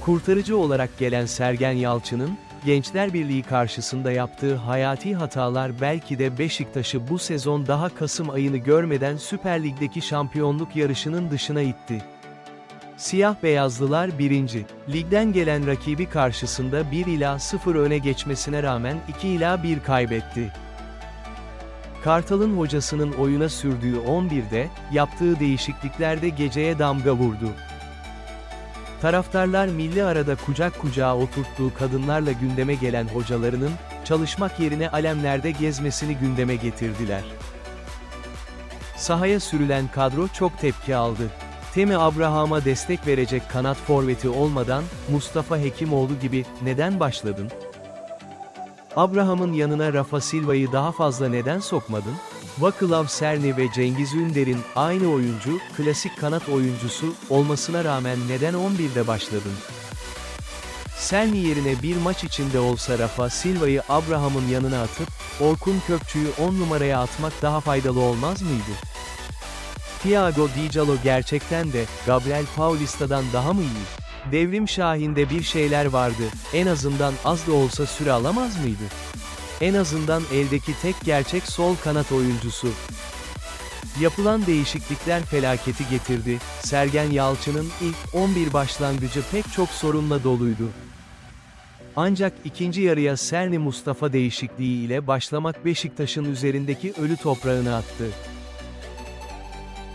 Kurtarıcı olarak gelen Sergen Yalçın'ın, Gençler Birliği karşısında yaptığı hayati hatalar belki de Beşiktaş'ı bu sezon daha Kasım ayını görmeden Süper Lig'deki şampiyonluk yarışının dışına itti. Siyah beyazlılar 1. Ligden gelen rakibi karşısında 1 ila 0 öne geçmesine rağmen 2 ila 1 kaybetti. Kartal'ın hocasının oyuna sürdüğü 11'de, yaptığı değişikliklerde geceye damga vurdu. Taraftarlar milli arada kucak kucağa oturttuğu kadınlarla gündeme gelen hocalarının, çalışmak yerine alemlerde gezmesini gündeme getirdiler. Sahaya sürülen kadro çok tepki aldı. Temi Abraham'a destek verecek kanat forveti olmadan, Mustafa Hekimoğlu gibi, neden başladın? Abraham'ın yanına Rafa Silva'yı daha fazla neden sokmadın? Vakılav Serni ve Cengiz Ünder'in aynı oyuncu, klasik kanat oyuncusu olmasına rağmen neden 11'de başladın? Serni yerine bir maç içinde olsa Rafa Silva'yı Abraham'ın yanına atıp, Orkun Kökçü'yü 10 numaraya atmak daha faydalı olmaz mıydı? Thiago Dijalo gerçekten de, Gabriel Paulista'dan daha mı iyi? Devrim Şahin'de bir şeyler vardı, en azından az da olsa süre alamaz mıydı? En azından eldeki tek gerçek sol kanat oyuncusu. Yapılan değişiklikler felaketi getirdi, Sergen Yalçın'ın ilk 11 başlangıcı pek çok sorunla doluydu. Ancak ikinci yarıya Serni Mustafa değişikliği ile başlamak Beşiktaş'ın üzerindeki ölü toprağını attı.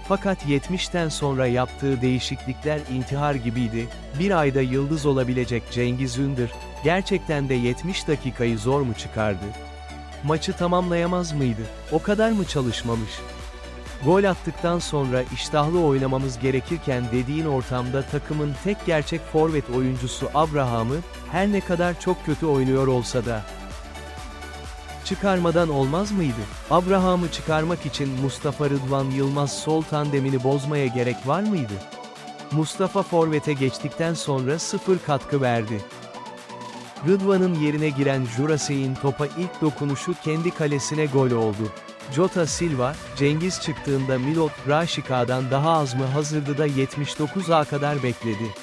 Fakat 70'ten sonra yaptığı değişiklikler intihar gibiydi, bir ayda yıldız olabilecek Cengiz Ünder, gerçekten de 70 dakikayı zor mu çıkardı? Maçı tamamlayamaz mıydı? O kadar mı çalışmamış? Gol attıktan sonra iştahlı oynamamız gerekirken dediğin ortamda takımın tek gerçek forvet oyuncusu Abraham'ı, her ne kadar çok kötü oynuyor olsa da, Çıkarmadan olmaz mıydı? Abraham'ı çıkarmak için Mustafa Rıdvan Yılmaz sol tandemini bozmaya gerek var mıydı? Mustafa forvete geçtikten sonra sıfır katkı verdi. Rıdvan'ın yerine giren Jurasey'in topa ilk dokunuşu kendi kalesine gol oldu. Jota Silva, Cengiz çıktığında Milot Raşika'dan daha az mı hazırdı da 79'a kadar bekledi.